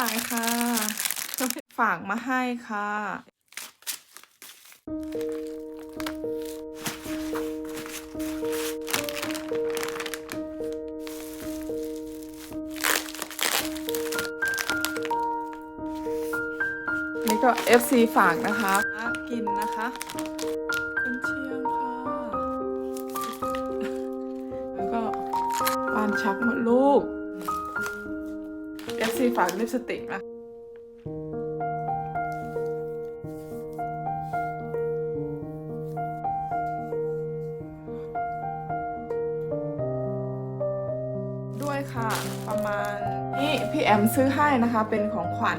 จ่ายค่ะ ฝากมาให้ค่ะ นี่ก็ FC ฝากนะคะ กินนะคะเป็นเชียงค่ะ แล้วก็ปานชักหมดลูก FC ฝากลิปสติกนะด้วยค่ะ ประมาณ นี่พี่แอมซื้อให้นะคะเป็นของขวัญ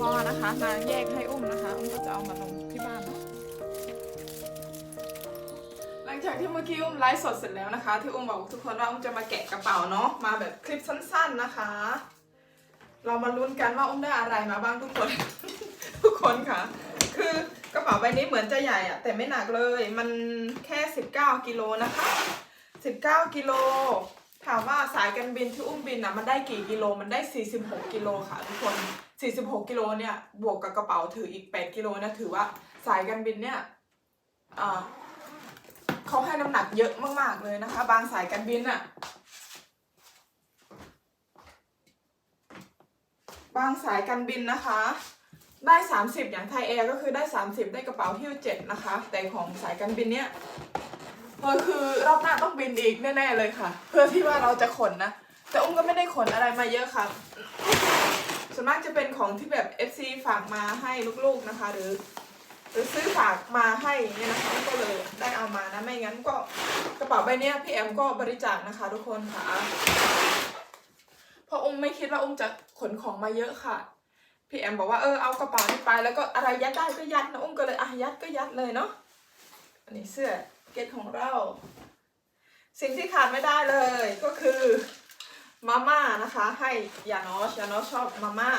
พอนะคะนางแยกให้อุ้มนะคะ อุ้มก็จะเอามาลงที่บ้านนะหลังจากที่เมื่อกี้อุ้มไลฟ์สดเสร็จแล้วนะคะ ที่อุ้มบอกทุกคนว่าอุ้มจะมาแกะกระเป๋าเนาะมาแบบคลิปสั้นๆนะคะ เรามาลุ้นกันว่าอุ้มได้อะไรมาบ้างทุกคน ทุกคนค่ะ คือกระเป๋าใบนี้เหมือนจะใหญ่อะแต่ไม่หนักเลยมันแค่ 19กิโลนะคะ19กิโลถามว่าสายการบินที่อุ้มบินอะมันได้กี่กิโลมันได้ 46 กิโลค่ะทุกคน 46 กิโลเนี่ยบวกกับกระเป๋าถืออีก 8 กิโลนะถือว่าสายการบินเนี่ยเขาให้น้ำหนักเยอะมาก ๆ เลยนะคะ บางสายการบินอะบางสายการบินนะคะ ได้ 30 อย่างไทยแอร์ก็คือได้ 30 ได้กระเป๋าหิ้วเจ็ดนะคะ แต่ของสายการบินเนี้ยเออคือรอบหน้าต้องบินอีกแน่ๆเลยค่ะ เพื่อที่ว่าเราจะขนนะ แต่อุ้มก็ไม่ได้ขนอะไรมาเยอะค่ะ ส่วนมากจะเป็นของที่แบบ FC ฝากมาให้ลูกๆนะคะ หรือ หรือซื้อฝากมาให้เนี่ยนะคะก็เลยได้เอามานะไม่งั้นก็กระเป๋าใบเนี้ยพี่แอมก็บริจาคนะคะ ทุกคนค่ะเพราะอุ้มไม่คิดว่าอุ้มจะขนของมาเยอะค่ะพี่แอมบอกว่าเออเอากระเป๋านี้ไปแล้วก็อะไรยัดได้ก็ยัดนะอุ้มก็เลยอะยัดก็ยัดเลยเนาะอันนี้เสื้อเก็ตของเรา สิ่งที่ขาดไม่ได้เลยก็คือ มาม่านะคะ ให้ยานอชยานอชชอบมาม่า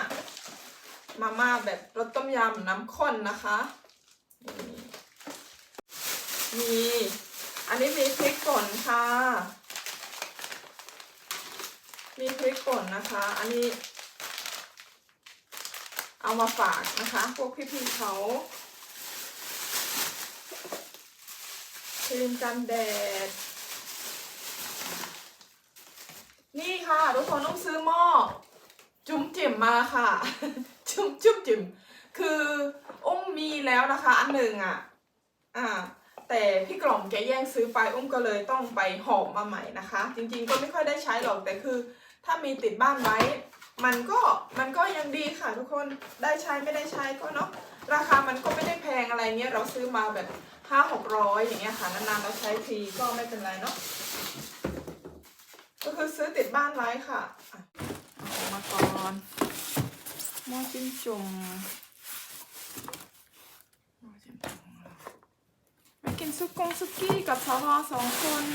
มาม่าแบบรสต้มยำน้ำข้นนะคะ มีอันนี้มีพริกป่นค่ะ มีพริกป่นนะคะ อันนี้ เอามาฝากนะคะ พวกพี่ๆเขาครีมกันแดด นี่ค่ะ ทุกคนต้องซื้อหม้อจุ่มจิ๋มมาค่ะ จุ่มจุ่มจิ๋มคืออุ้มมีแล้วนะคะ อันหนึ่งอะ อ่า แต่พี่กล่อมแกแย่งซื้อไปอุ้มก็เลยต้องไปหอมมาใหม่นะคะ จริงๆก็ไม่ค่อยได้ใช้หรอกแต่คือ ถ้ามีติดบ้านไว้ มันก็มันก็ยังดีค่ะ ทุกคนได้ใช้ไม่ได้ใช้ก็เนาะราคามันก็ไม่ได้แพงอะไรเงี้ยเราซื้อมาแบบห้าหกร้อยอย่างเงี้ยค่ะนานๆเราใช้ทีก็ไม่เป็นไรเนาะ ก็คือซื้อติดบ้านไว้ค่ะเอามาก่อนหม้อจิ้มจุ่มหม้อจิ้มจุ่มไปกินซุกกงซุกี้กับสาวสองคน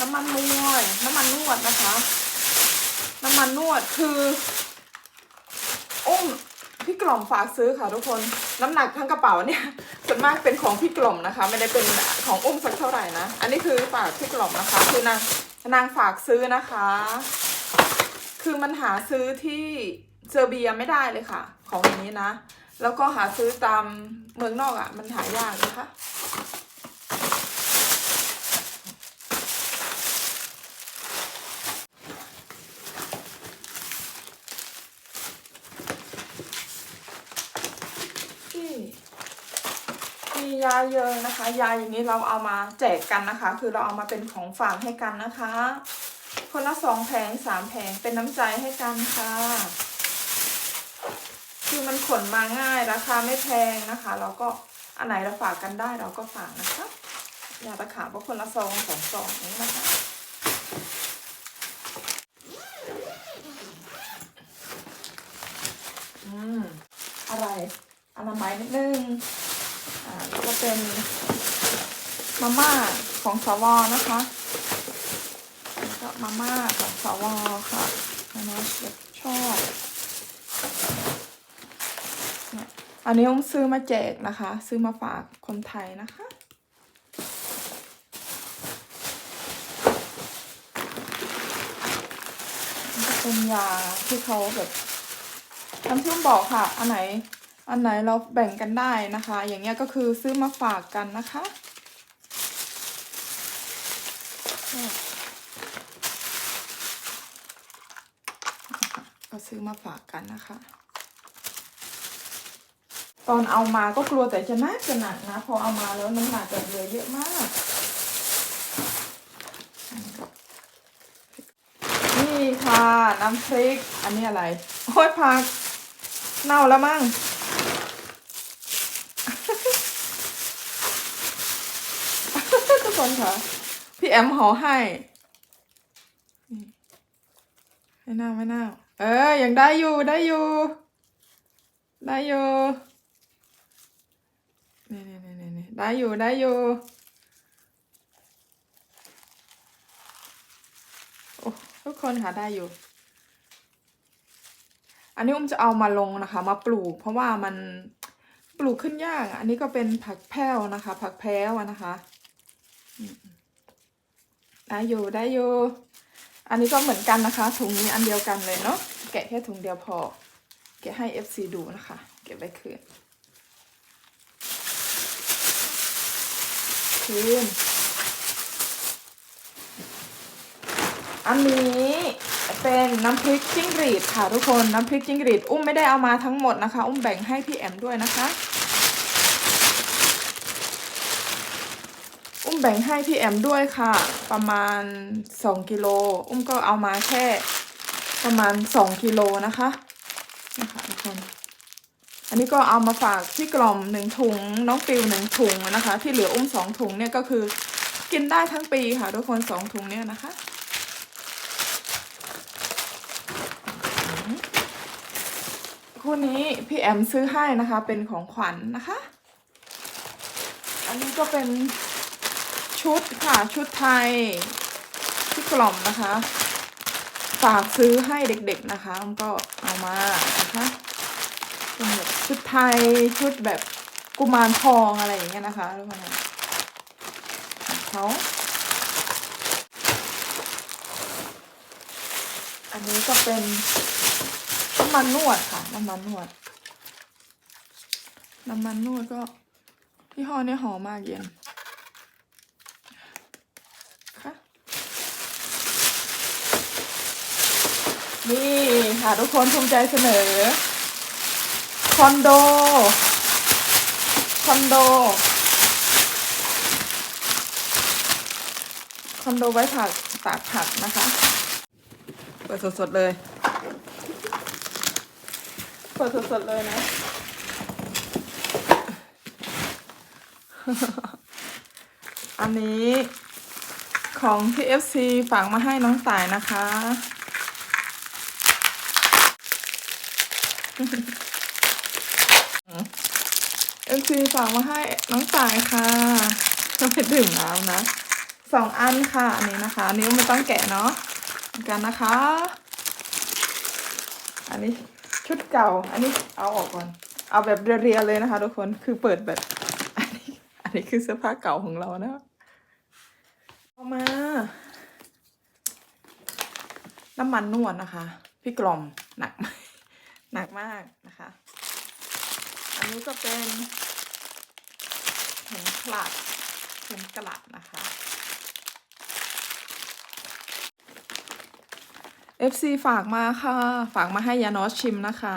น้ำมันมวยน้ำมันนวดนะคะ น้ำมันนวดคืออุ้มพี่กล่อมฝากซื้อค่ะทุกคนน้ำหนักทั้งกระเป๋าเนี่ยส่วนมากเป็นของพี่กล่อมนะคะ ไม่ได้เป็นของอุ้มสักเท่าไหร่นะ อันนี้คือฝากพี่กล่อมนะคะ คือนาง นางฝากซื้อนะคะ คือมันหาซื้อที่เซอร์เบียไม่ได้เลยค่ะ ของอย่างนี้นะ แล้วก็หาซื้อตามเมืองนอกอะ่ะ มันหายากนะคะ ที่มี ยาเยอะนะคะ ยาอย่างนี้เราเอามาแจกกันนะคะ คือเราเอามาเป็นของฝากให้กันนะคะ คนละสองแผงสามแผงเป็นน้ำใจให้กันค่ะ คือมันขนมาง่ายราคาไม่แพงนะคะ เราก็อันไหนเราฝากกันได้เราก็ฝากนะคะยาตะขาบก็คนละซองสองซองนี้นะคะอืมอะไรอนามัยนิดนึง ก็เป็นมาม่าของสวนะคะแล้วก็มาม่าของสวค่ะนะแบบชอบเนี่ยอันนี้ผมซื้อมาแจกนะคะ ซื้อมาฝากคนไทยนะคะ เป็นยาที่เขาแบบทำที่ผมบอกค่ะ อันไหน อันไหนเราแบ่งกันได้นะคะ อย่างเงี้ยก็คือซื้อมาฝากกันนะคะเนี่ยก็ซื้อมาฝากกันนะคะ ตอนเอามาก็กลัวแต่จะหนักจะหนักนะ พอเอามาแล้วน้ำหนักจะเหลือเยอะมากนี่ค่ะ น้ำพริก อันนี้อะไรโอ้ยผัก เน่าแล้วมั้ง ทุก คนค่ะ พี่แอมห่อให้ไม่น่าไม่น่าเออยังได้อยู่ได้อยู่ ได้อยู่นี่นี่นี่นี่ได้อยู่ได้อยู่โอ้ทุกคนค่ะได้อยู่ อันนี้อุ้มจะเอามาลงนะคะ มาปลูก เพราะว่ามันปลูกขึ้นยาก อันนี้ก็เป็นผักแพรวนะคะ ผักแพรวอะนะคะ ได้อยู่ได้อยู่ อันนี้ก็เหมือนกันนะคะ ถุงนี้อันเดียวกันเลยเนาะแกะแค่ถุงเดียวพอ แกะให้ FC ดูนะคะ เก็บไว้คืน คืน อันนี้เป็นน้ำพริกจิ้งหรีดค่ะทุกคน น้ำพริกจิ้งหรีด อุ้มไม่ได้เอามาทั้งหมดนะคะ อุ้มแบ่งให้พี่แอมด้วยนะคะ อุ้ม แบ่งให้พี่แอมด้วยค่ะ ประมาณ 2กิโลอุ้มก็เอามาแค่ประมาณ 2กิโลนะคะนะคะทุกคนอันนี้ก็เอามาฝากพี่กล่อมหนึ่งถุงน้องฟิวหนึ่งถุงนะคะ ที่เหลืออุ้มสองถุงเนี่ยก็คือกินได้ทั้งปีค่ะทุกคนสองถุงเนี่ยนะคะคู่นี้พี่แอมซื้อให้นะคะเป็นของขวัญนะคะ อันนี้ก็เป็น ชุดค่ะชุดไทยที่กล่อมนะคะ ฝากซื้อให้เด็กๆนะคะมันก็เอามานะคะเป็นแบบชุดไทยชุดแบบกุมารทองอะไรอย่างเงี้ยนะคะทุกคนะเขาอันนี้ก็เป็นน้ำมันนวดค่ะน้ำมันนวดน้ำมันนวดก็ยี่ห้อเนี่ยหอมมากเย็น นี่ค่ะทุกคนภูมิใจเสนอ คอนโด คอนโด คอนโดไว้ผักตากผักนะคะ เปิดสดๆเลย เปิดสดๆเลยนะ อันนี้ของ PFC ฝากมาให้น้องต่ายนะคะ FC ฝากมาให้น้องต่ายค่ะต้องไปดื่มน้ำนะสองอันค่ะอันนี้นะคะนนี้ไม่ต้องแกะเนาะกันนะคะ อันนี้ชุดเก่า อันนี้เอาออกก่อน เอาแบบเรียๆเลยนะคะ ทุกคนคือเปิดแบบ อันนี้ อันนี้คือเสื้อผ้าเก่าของเรานะเอามา น้ำมันนวดนะคะ พี่กล่อมหนักไหนัก มากนะคะ อันนี้ก็เป็นเข็มกลัดเข็มกลัดนะคะ FC ฝากมาค่ะ ฝากมาให้ยานอสชิมนะคะ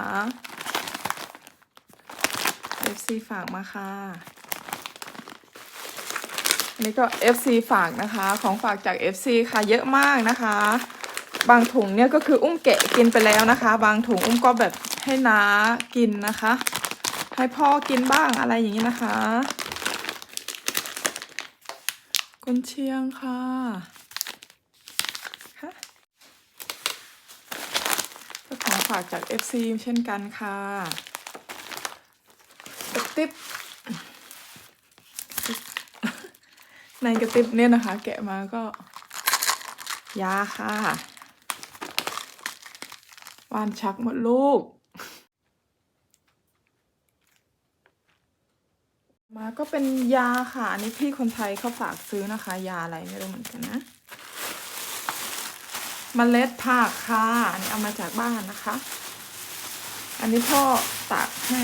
FC ฝากมาค่ะอันนี้ก็ FC ฝากนะคะ ของฝากจาก FC ค่ะ เยอะมากนะคะ บางถุงเนี่ยก็คืออุ้มแกะกินไปแล้วนะคะ บางถุงอุ้มก็แบบ ให้น้ากินนะคะ ให้พ่อกินบ้างอะไรอย่างนี้นะคะกุนเชียงค่ะค่ะของฝากจาก FC เช่นกันค่ะติ๊บติ๊บในในกระติบเนี่ยนะคะ แกะมาก็ยาค่ะวานชักหมดลูก มา ก็เป็นยาค่ะ อันนี้พี่คนไทยเขาฝากซื้อนะคะ ยาอะไรไม่รู้เหมือนกันนะมเมล็ดผักค่ะ อันนี้เอามาจากบ้านนะคะ อันนี้พ่อตากให้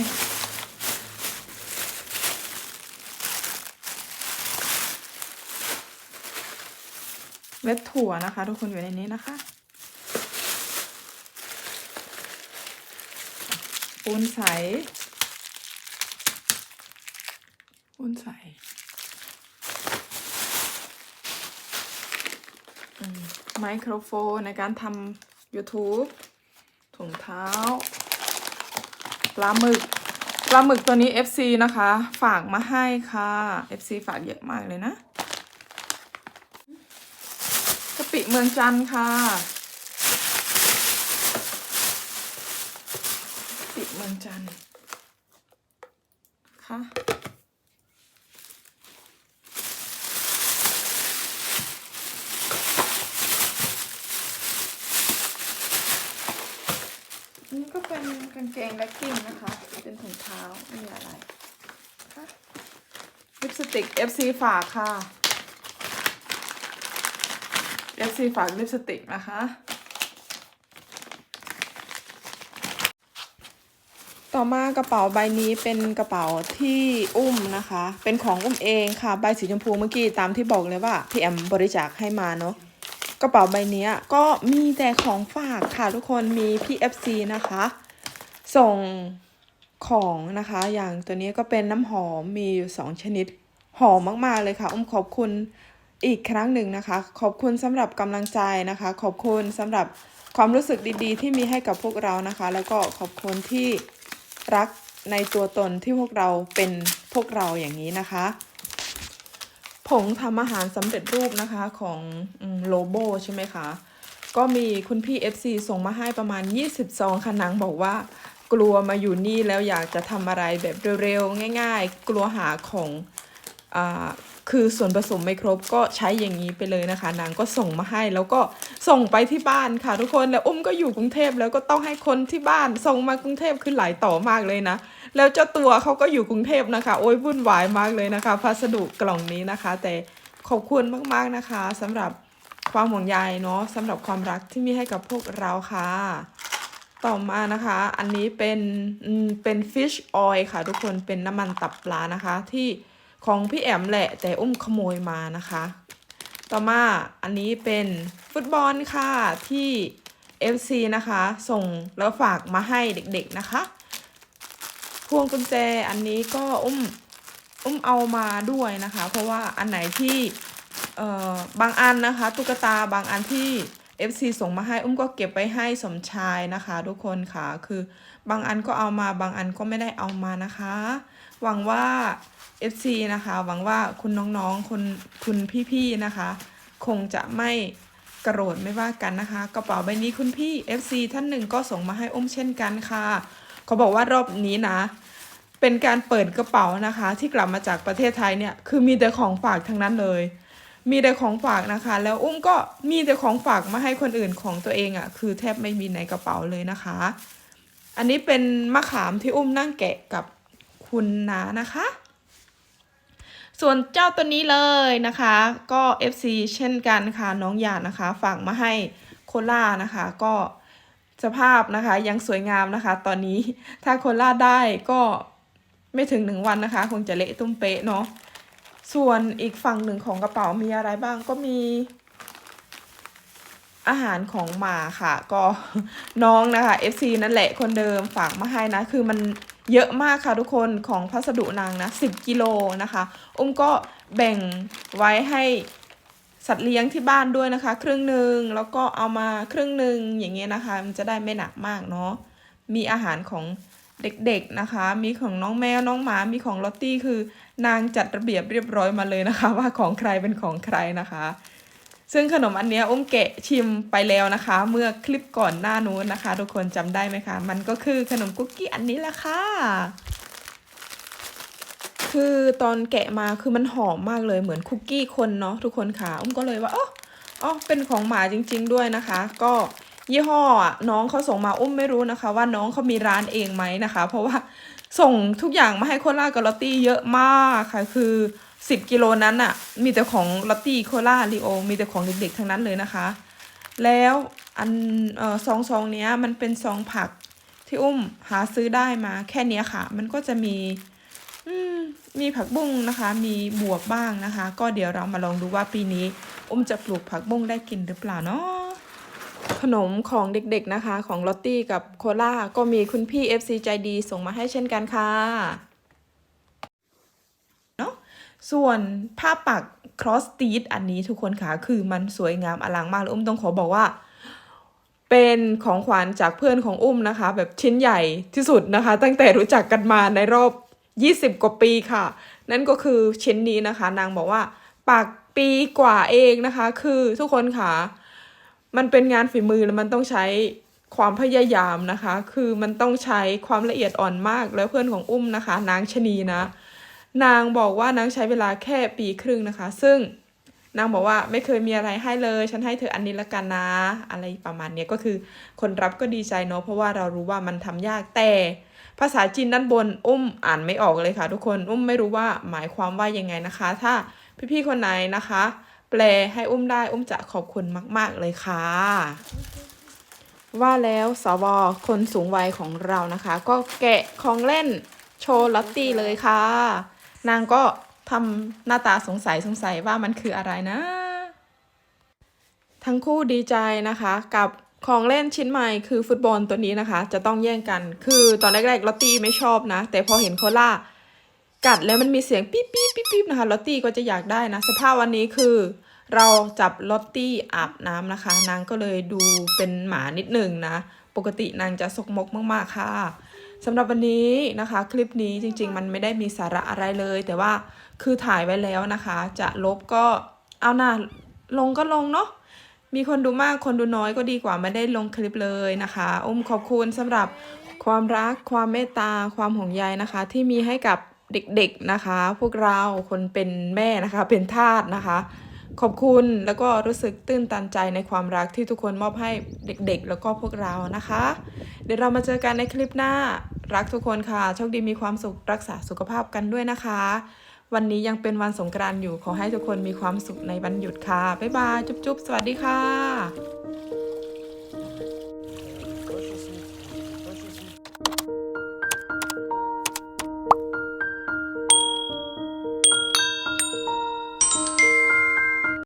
เม็ดถั่วนะคะ ทุกคนอยู่ในนี้นะคะปูนใส ปูนใสอืมไมโครโฟนในการทำ YouTube ถุงเท้า ปลาหมึก ปลาหมึกตัวนี้ FC นะคะ ฝากมาให้ค่ะ FC ฝากเยอะมากเลยนะกะปิเมืองจันทร์ค่ะกะปิเมืองจันทร์ค่ะ นี่ก็ เป็นกางเกงและกิ้งนะคะ เป็นถุงเท้าไม่มีอะไรลิปสติก FC ฝากค่ะ FC ฝากลิปสติกนะคะ ต่อมากระเป๋าใบนี้เป็นกระเป๋าที่อุ้มนะคะ เป็นของอุ้มเองค่ะ ใบสีชมพูเมื่อกี้ตามที่บอกเลยว่าพี่แอมบริจาคให้มาเนาะกระเป๋าใบนี้ก็มีแต่ของฝากค่ะทุกคนมีพี่ FC นะคะ ส่งของนะคะ อย่างตัวนี้ก็เป็นน้ำหอมมีอยู่สองชนิด หอมมากๆเลยค่ะ อุ้มขอบคุณอีกครั้งหนึ่งนะคะ ขอบคุณสำหรับกำลังใจนะคะ ขอบคุณสำหรับความรู้สึกดีๆ ที่มีให้กับพวกเรานะคะ แล้วก็ขอบคุณที่รักในตัวตนที่พวกเราเป็นพวกเราอย่างนี้นะคะ ผงทำอาหารสำเร็จรูปนะคะของโลโบใช่ไหมคะ ก็มีคุณพี่ FC ส่งมาให้ประมาณ20ซองค่ะนางบอกว่า กลัวมาอยู่นี่แล้วอยากจะทำอะไรแบบเร็วๆ ง่าย ๆ กลัวหาของอ่าคือส่วนผสมไม่ครบก็ใช้อย่างนี้ไปเลยนะคะ นางก็ส่งมาให้แล้วก็ส่งไปที่บ้านค่ะทุกคนแล้วอุ้มก็อยู่กรุงเทพแล้วก็ต้องให้คนที่บ้านส่งมากรุงเทพคือหลายต่อมากเลยนะ แล้วเจ้าตัวเขาก็อยู่กรุงเทพนะคะ โอ้ยวุ่นวายมากเลยนะคะ พัสดุกล่องนี้นะคะ แต่ขอบคุณมากๆนะคะสำหรับความห่วงใยเนาะสำหรับความรักที่มีให้กับพวกเราค่ะ ต่อมานะคะ อันนี้เป็นเป็น fish oil ค่ะ ทุกคนเป็นน้ำมันตับปลานะคะ ที่ของพี่แอมแหละแต่อุ้มขโมยมานะคะ ต่อมาอันนี้เป็นฟุตบอลค่ะที่ FC นะคะ ส่งแล้วฝากมาให้เด็กๆนะคะ พวงกุญแจอันนี้ก็อุ้มอุ้มเอามาด้วยนะคะ เพราะว่าอันไหนที่เอ่อบางอันนะคะ ตุ๊กตาบางอันที่ FC ส่งมาให้อุ้มก็เก็บไปให้สมชายนะคะ ทุกคนค่ะ คือบางอันก็เอามาบางอันก็ไม่ได้เอามานะคะ หวังว่า FC นะคะ หวังว่าคุณน้องๆคุณคุณพี่ๆนะคะ คงจะไม่กระโดดไม่ว่ากันนะคะ กระเป๋าใบนี้คุณพี่ FC ท่านหนึ่งก็ส่งมาให้อุ้มเช่นกันค่ะเขาบอกว่ารอบนี้นะ เป็นการเปิดกระเป๋านะคะ ที่กลับมาจากประเทศไทยเนี่ยคือมีแต่ของฝากทั้งนั้นเลย มีแต่ของฝากนะคะ แล้วอุ้มก็มีแต่ของฝากมาให้คนอื่นของตัวเองอะ่ะ คือแทบไม่มีในกระเป๋าเลยนะคะ อันนี้เป็นมะขามที่อุ้มนั่งแกะกับคุณนานะคะ ส่วนเจ้าตัวนี้เลยนะคะ ก็ FC เช่นกันค่ะน้องหยาดนะคะ ฝากมาให้โคล่านะคะ ก็สภาพนะคะยังสวยงามนะคะ ตอนนี้ถ้าโคล่าได้ก็ไม่ถึงหนึ่งวันนะคะ คงจะเละตุ้มเป๊ะเนาะ ส่วนอีกฝั่งหนึ่งของกระเป๋ามีอะไรบ้างก็มีอาหารของหมาค่ะ ก็น้องนะคะ FC นั่นแหละคนเดิมฝากมาให้นะ คือมันเยอะมากค่ะทุกคนของพัสดุนางนะ 10 กิโลนะคะ อุ้มก็แบ่งไว้ให้สัตว์เลี้ยงที่บ้านด้วยนะคะ ครึ่งหนึ่งแล้วก็เอามาครึ่งหนึ่งอย่างเงี้ยนะคะ มันจะได้ไม่หนักมากเนาะมีอาหารของ เด็กๆนะคะ มีของน้องแมวน้องหมา มีของลอตตี้คือ นางจัดระเบียบเรียบร้อยมาเลยนะคะ ว่าของใครเป็นของใครนะคะ ซึ่งขนมอันนี้อุ้มแกะชิมไปแล้วนะคะ เมื่อคลิปก่อนหน้านู้นนะคะ ทุกคนจำได้ไหมคะ มันก็คือขนมคุกกี้อันนี้แหละค่ะคือตอนแกะมาคือมันหอมมากเลยเหมือนคุกกี้คนเนาะทุกคนค่ะอุ้มก็เลยว่าอ๋ออ๋อเป็นของหมาจริง ๆ ด้วยนะคะ ก็ ยี่ห้อน้องเขาส่งมาอุ้มไม่รู้นะคะ ว่าน้องเขามีร้านเองไหมนะคะ เพราะว่าส่งทุกอย่างมาให้โคลากับลอตตี้เยอะมากค่ะคือ 10 กิโลนั้นอะมีแต่ของลอตตี้โคลาลีโอ มีแต่ของเด็กๆทั้งนั้นเลยนะคะ แล้วอันเออซองซองเนี้ยมันเป็นซองผักที่อุ้มหาซื้อได้มาแค่เนี้ยค่ะ มันก็จะมีมมีผักบุ้งนะคะ มีบวบบ้างนะคะ ก็เดี๋ยวเรามาลองดูว่าปีนี้ อุ้มจะปลูกผักบุ้งได้กินหรือเปล่าเนาะ ขนมของเด็กๆนะคะ ของลอตตี้กับโคล่าก็มีคุณพี่ FC ใจดีส่งมาให้เช่นกันค่ะเนาะส่วนผ้าปัก cross stitch อันนี้ทุกคนค่ะ คือมันสวยงามอลังมากเลยอุ้มต้องขอบอกว่า เป็นของขวัญจากเพื่อนของอุ้มนะคะ แบบชิ้นใหญ่ที่สุดนะคะ ตั้งแต่รู้จักกันมาในรอบ 20 กว่าปีค่ะ นั่นก็คือชิ้นนี้นะคะ นางบอกว่าปักปีกว่าเองนะคะ คือทุกคนค่ะ มันเป็นงานฝีมือแล้วมันต้องใช้ความพยายามนะคะ คือมันต้องใช้ความละเอียดอ่อนมากแล้วเพื่อนของอุ้มนะคะ นางชะนีนะ นางบอกว่านางใช้เวลาแค่ปีครึ่งนะคะ ซึ่งนางบอกว่าไม่เคยมีอะไรให้เลย ฉันให้เธออันนี้ละกันนะ อะไรประมาณเนี้ยก็คือคนรับก็ดีใจเนาะเพราะว่าเรารู้ว่ามันทำยากแต่ ภาษาจีนด้านบนอุ้มอ่านไม่ออกเลยค่ะ ทุกคนอุ้มไม่รู้ว่าหมายความว่ายังไงนะคะ ถ้าพี่ๆคนไหนนะคะ แปลให้อุ้มได้อุ้มจะขอบคุณมาก ๆ เลยค่ะ ว่าแล้วสวคนสูงวัยของเรานะคะ ก็แกะของเล่นโชว์ลอตตี้เลยค่ะ นางก็ทำหน้าตาสงสัยสงสัยว่ามันคืออะไรนะ ทั้งคู่ดีใจนะคะ กับของเล่นชิ้นใหม่คือฟุตบอลตัวนี้นะคะ จะต้องแย่งกัน คือตอนแรกๆลอตตี้ไม่ชอบนะ แต่พอเห็นโคล่ากัดแล้วมันมีเสียง ปิ๊บปิ๊บปิ๊บปิ๊บนะคะลอตตี้ก็จะอยากได้นะ สภาพวันนี้คือ เราจับลอตตี้อาบน้ำนะคะ นางก็เลยดูเป็นหมานิดหนึ่งนะ ปกตินางจะสกมกมากๆค่ะสำหรับวันนี้นะคะ คลิปนี้จริง ๆ มันไม่ได้มีสาระอะไรเลย แต่ว่าคือถ่ายไว้แล้วนะคะ จะลบก็เอาหน้าลงก็ลงเนาะมีคนดูมากคนดูน้อยก็ดีกว่าไม่ได้ลงคลิปเลยนะคะอุ้มขอบคุณสำหรับความรักความเมตตาความห่วงใยนะคะ ที่มีให้กับเด็กๆนะคะ พวกเราคนเป็นแม่นะคะ เป็นทาสนะคะ ขอบคุณแล้วก็รู้สึกตื้นตันใจในความรักที่ทุกคนมอบให้เด็กๆ แล้วก็พวกเรานะคะ เดี๋ยวเรามาเจอกันในคลิปหน้า รักทุกคนค่ะ โชคดีมีความสุขรักษาสุขภาพกันด้วยนะคะ วันนี้ยังเป็นวันสงกรานต์อยู่ขอให้ทุกคนมีความสุขในวันหยุดค่ะ บ๊ายบาย จุ๊บๆ สวัสดีค่ะ